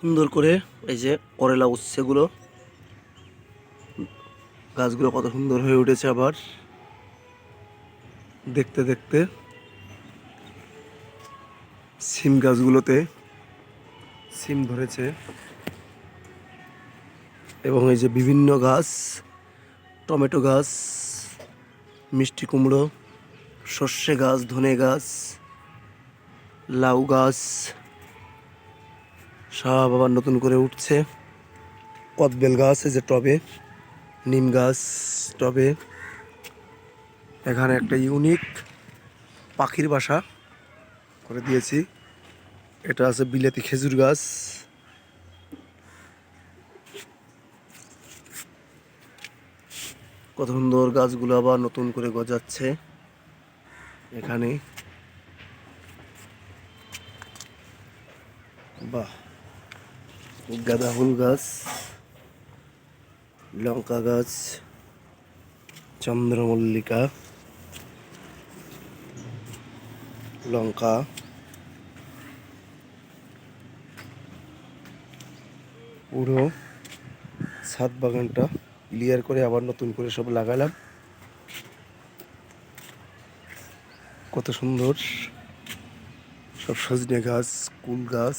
সুন্দর করে এই যে করলা উচ্ছেগুলো গাছগুলো কত সুন্দর হয়ে উঠেছে আবার। দেখতে দেখতে সিম গাছগুলোতে সিম ধরেছে। এবং এই যে বিভিন্ন গাছ, টমেটো গাছ, মিষ্টি কুমড়ো, সর্ষে গাছ, ধনে গাছ, লাউ গাছ সব আবার নতুন করে উঠছে। কদবেল গাছ, এই যে টবে, নিম গাছ টবে। এখানে একটা ইউনিক পাখির বাসা করে দিয়েছি। এটা আছে বিলেতি খেজুর গাছ। কত সুন্দর গাছগুলো আবার নতুন করে গজাচ্ছে এখানে। বাহ! গাঁদা ফুল গাছ, লঙ্কা গাছ, চন্দ্রমল্লিকা, লঙ্কা, পুরো ছাদ বাগানটা ক্লিয়ার করে আবার নতুন করে সব লাগালাম। কত সুন্দর। সব সজনে গাছ, কুল গাছ।